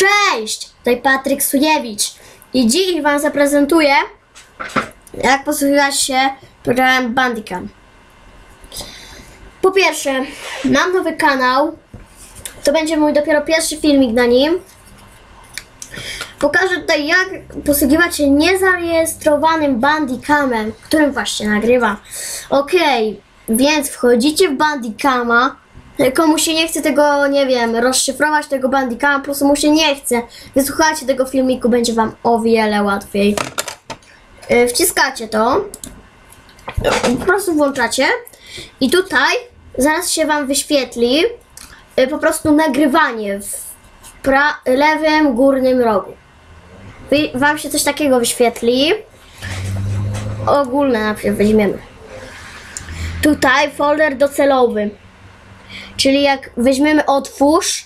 Cześć! Tutaj Patryk Sujewicz i dziś Wam zaprezentuję jak posługiwać się programem Bandicam. Po pierwsze, mam nowy kanał. To będzie mój dopiero pierwszy filmik na nim. Pokażę tutaj jak posługiwać się niezarejestrowanym Bandicamem, którym właśnie nagrywam. Okej, więc wchodzicie w Bandicama. Komu się nie chce tego, nie wiem, rozszyfrować tego Bandicama, po prostu mu się nie chce. Wysłuchajcie tego filmiku, będzie wam o wiele łatwiej. Yy, Wciskacie to. Po prostu włączacie. I tutaj zaraz się wam wyświetli yy, po prostu nagrywanie w lewym górnym rogu. Wam się coś takiego wyświetli. Ogólne najpierw weźmiemy. Tutaj folder docelowy. Czyli jak weźmiemy otwórz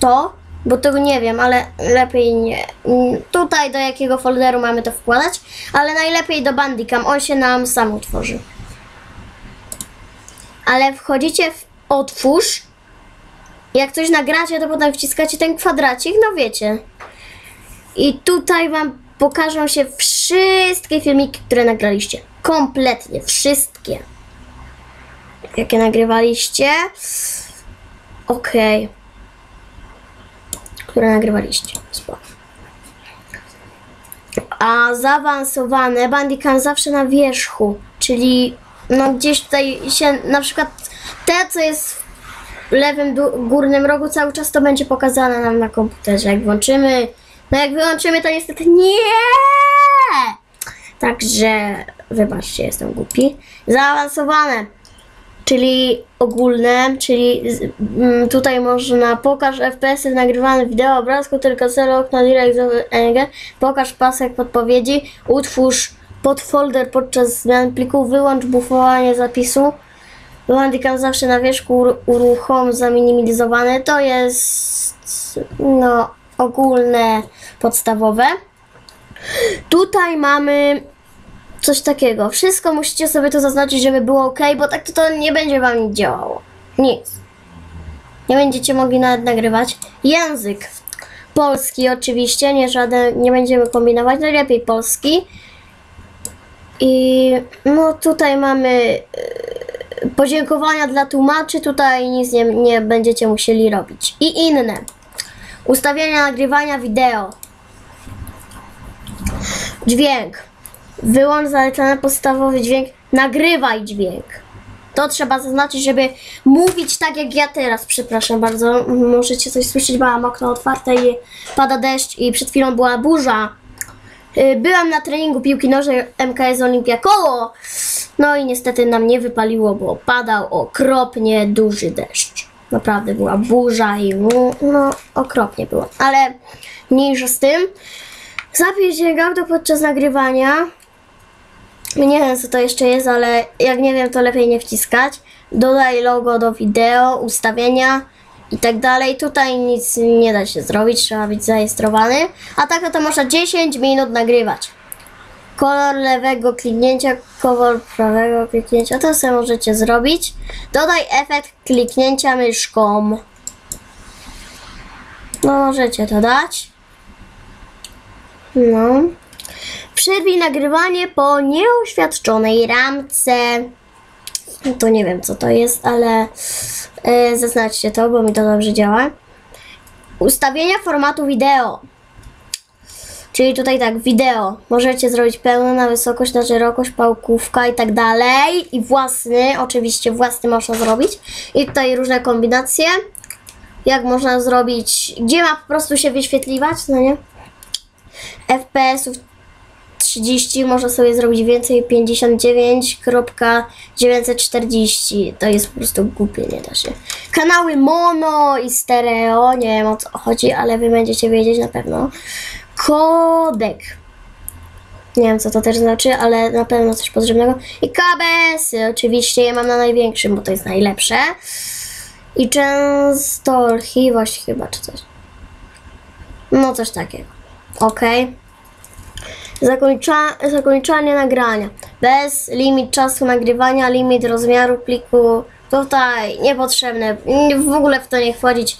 to, bo tego nie wiem, ale lepiej nie. mm, Tutaj do jakiego folderu mamy to wkładać, ale najlepiej do Bandicam, on się nam sam utworzy. Ale wchodzicie w otwórz, jak coś nagracie, to potem wciskacie ten kwadracik, no wiecie. I tutaj wam pokażą się wszystkie filmiki, które nagraliście. Kompletnie wszystkie jakie nagrywaliście. Okej. Które nagrywaliście. Spoko. A zaawansowane Bandicam zawsze na wierzchu, czyli no gdzieś tutaj się na przykład te, co jest w lewym górnym rogu cały czas to będzie pokazane nam na komputerze. Jak włączymy, no jak wyłączymy to niestety nie! Także wybaczcie, jestem głupi. Zaawansowane czyli ogólne, czyli mm, tutaj można pokaż FPS-y w nagrywanym wideo, obrazku, tylko cel okna direct NG, pokaż pasek podpowiedzi, utwórz podfolder podczas zmian pliku, wyłącz bufowanie zapisu, Bandicam zawsze na wierzchu ur- uruchom zaminimalizowane, to jest no ogólne, podstawowe. Tutaj mamy coś takiego. Wszystko musicie sobie to zaznaczyć, żeby było ok, bo tak to, to nie będzie wam nic działało. Nic. Nie będziecie mogli nawet nagrywać. Język. Polski oczywiście, nie żaden, nie będziemy kombinować, najlepiej polski. I no tutaj mamy e, podziękowania dla tłumaczy, tutaj nic nie, nie będziecie musieli robić. I inne. Ustawienia nagrywania wideo. Dźwięk. Wyłącz zalecany podstawowy dźwięk. Nagrywaj dźwięk. To trzeba zaznaczyć, żeby mówić tak jak ja teraz. Przepraszam bardzo. Możecie coś słyszeć, bo mam okno otwarte i pada deszcz i przed chwilą była burza. Y, Byłam na treningu piłki nożnej MKS Olimpia Koło. No i niestety nam nie wypaliło, bo padał okropnie duży deszcz. Naprawdę była burza i no, okropnie było. Ale mniejsza z tym. Zapisz dźwięk auto podczas nagrywania. Nie wiem co to jeszcze jest, ale jak nie wiem to lepiej nie wciskać. Dodaj logo do wideo, ustawienia i tak dalej. Tutaj nic nie da się zrobić, trzeba być zarejestrowany. A tak to można 10 minut nagrywać. Kolor lewego kliknięcia, kolor prawego kliknięcia, to sobie możecie zrobić. Dodaj efekt kliknięcia myszką. No możecie to dać. No. Przerwij nagrywanie po nieoświadczonej ramce. To nie wiem co to jest, ale e, zaznaczcie to, bo mi to dobrze działa. Ustawienia formatu wideo. Czyli tutaj tak, wideo. Możecie zrobić pełno na wysokość, na szerokość, pałkówka i tak dalej. I własny, oczywiście własny można zrobić. I tutaj różne kombinacje. Jak można zrobić, gdzie ma po prostu się wyświetliwać, no nie? FPS-ów 30 można sobie zrobić więcej 59.940 to jest po prostu głupie, nie da się. Kanały mono i stereo, nie wiem o co chodzi, ale wy będziecie wiedzieć na pewno. Kodek. Nie wiem co to też znaczy, ale na pewno coś potrzebnego. I KBS, oczywiście je mam na największym, bo to jest najlepsze. I częstotliwość chyba, czy coś. No coś takiego. Okej. Zakończa, zakończanie nagrania. Bez limit czasu nagrywania, limit rozmiaru pliku. Tutaj niepotrzebne. Nie- W ogóle w to nie wchodzić.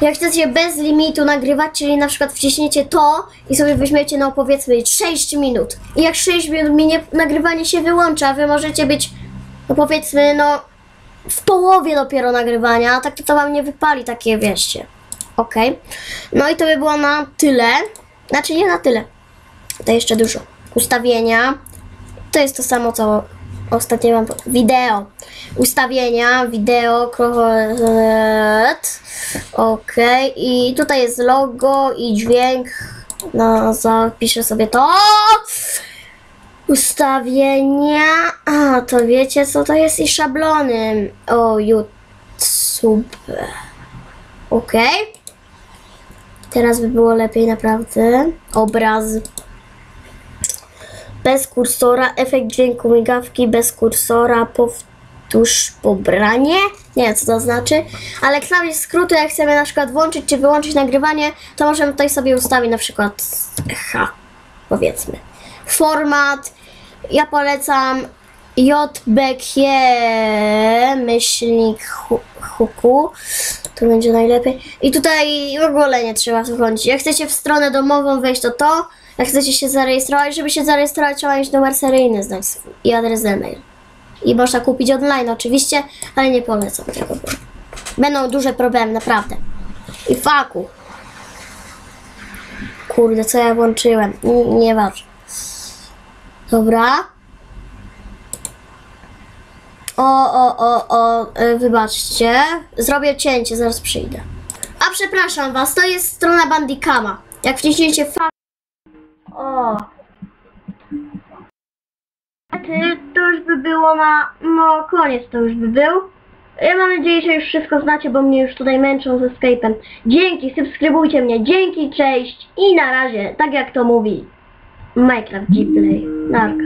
Jak chcecie bez limitu nagrywać, czyli na przykład wciśniecie to i sobie weźmiecie, no powiedzmy 6 minut. I jak 6 minut minie, nagrywanie się wyłącza, wy możecie być, no powiedzmy, no w połowie dopiero nagrywania, a tak to wam nie wypali takie wieście. Okej. No i to by było na tyle. Znaczy nie na tyle. To jeszcze dużo. Ustawienia. To jest to samo, co ostatnio mam. Wideo. Ustawienia, wideo. Ok. I tutaj jest logo i dźwięk. No, zapiszę sobie to. Ustawienia. A, to wiecie, co to jest? I szablony. O, YouTube. Ok. Teraz by było lepiej naprawdę. Obraz. Bez kursora, efekt dźwięku migawki, bez kursora, powtórz pobranie. Nie wiem co to znaczy, ale klawisz skrótu, jak chcemy na przykład włączyć czy wyłączyć nagrywanie, to możemy tutaj sobie ustawić na przykład H, powiedzmy. Format, ja polecam JBG myślnik hu- huku. To będzie najlepiej. I tutaj w ogóle nie trzeba wchodzić. Jak chcecie w stronę domową wejść, to to. Jak chcecie się zarejestrować, żeby się zarejestrować, trzeba mieć numer seryjny znać i adres e-mail. I można kupić online oczywiście, ale nie polecam tego. Będą duże problemy, naprawdę. I faku. Kurde, co ja włączyłem? N- Nieważne. Dobra. O, o, o, o, y, wybaczcie. Zrobię cięcie, zaraz przyjdę. A przepraszam was, to jest strona Bandicama. Jak wciśniecie fa... O. Ty, to już by było na... No, koniec to już by był. Ja mam nadzieję, że już wszystko znacie, bo mnie już tutaj męczą ze Skype'em. Dzięki, subskrybujcie mnie. Dzięki, cześć i na razie, tak jak to mówi Minecraft Gplay. Narka.